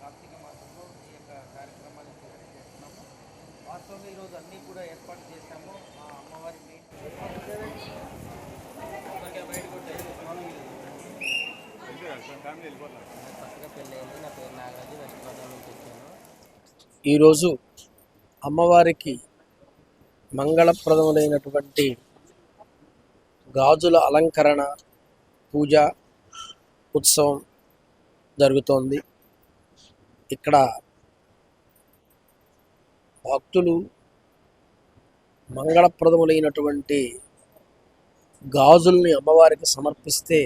కార్తీక మాసంలో ఈ యొక్క కార్యక్రమాలు చేస్తున్నాము వాస్తవంగా ఈరోజు అన్నీ కూడా ఏర్పాటు చేశాము. మా అమ్మవారి మెయిన్ కొత్తగా పెళ్ళయింది నా పేరు నాగరాజు వెస్ట్ గోదావరి నుంచి వచ్చాను. ఈరోజు అమ్మవారికి మంగళప్రదములైనటువంటి గాజుల అలంకరణ పూజ ఉత్సవం జరుగుతోంది. ఇక్కడ భక్తులు మంగళప్రదములైనటువంటి గాజుల్ని అమ్మవారికి సమర్పిస్తే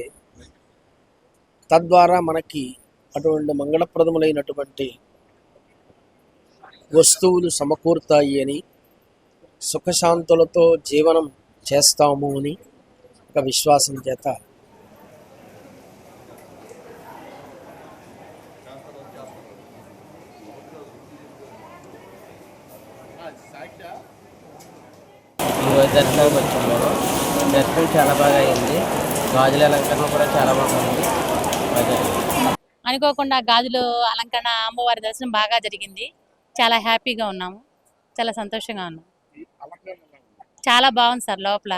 తద్వారా మనకి అటువంటి మంగళప్రదములైనటువంటి వస్తువులు సమకూరుతాయి అని సుఖశాంతులతో జీవనం చేస్తాము అని ఒక విశ్వాసం చేత దర్శనానికి వచ్చాము దర్శనం చాలా బాగా అయింది గాజుల అలంకరణ కూడా చాలా బాగుంది అనుకోకుండా గాజులు అలంకరణ అమ్మవారి దర్శనం బాగా జరిగింది. చాలా హ్యాపీగా ఉన్నాము. చాలా సంతోషంగా ఉన్నాము చాలా బాగుంది సార్ లోపల.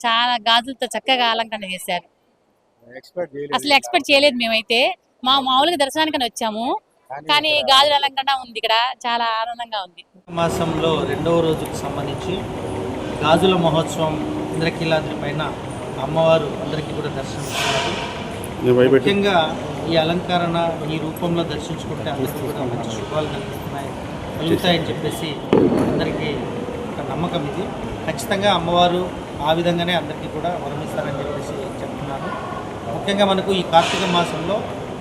చాలా గాజులతో చక్కగా అలంకరణ చేశారు. అసలు ఎక్స్పెక్ట్ చేయలేదు మేమైతే. మా మామూలుగా దర్శనానికి వచ్చాము. కానీ గాజుల అలంకరణ ఉంది ఇక్కడ. చాలా ఆనందంగా ఉంది. మాసంలో రెండవ రోజుకు సంబంధించి గాజుల మహోత్సవం ఇంద్రకీలాద్రి పైన అమ్మవారు అందరికీ కూడా దర్శనమిస్తున్నారు ముఖ్యంగా ఈ అలంకరణ ఈ రూపంలో దర్శించుకుంటే అందరికీ కూడా మంచి శుభాలు కలుగుతున్నాయి కలుగుతాయని చెప్పేసి అందరికీ ఒక నమ్మకం ఇది. ఖచ్చితంగా అమ్మవారు ఆ విధంగానే అందరికీ కూడా వరమిస్తారని చెప్పేసి చెప్తున్నాను ముఖ్యంగా మనకు ఈ కార్తీక మాసంలో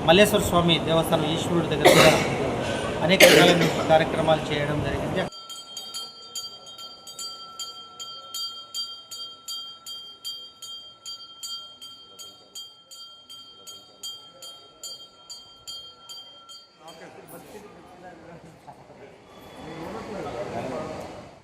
మల్లేశ్వర స్వామి దేవస్థానం ఈశ్వరుడి దగ్గర కూడా అనేక రకాలైన కార్యక్రమాలు చేయడం జరిగింది.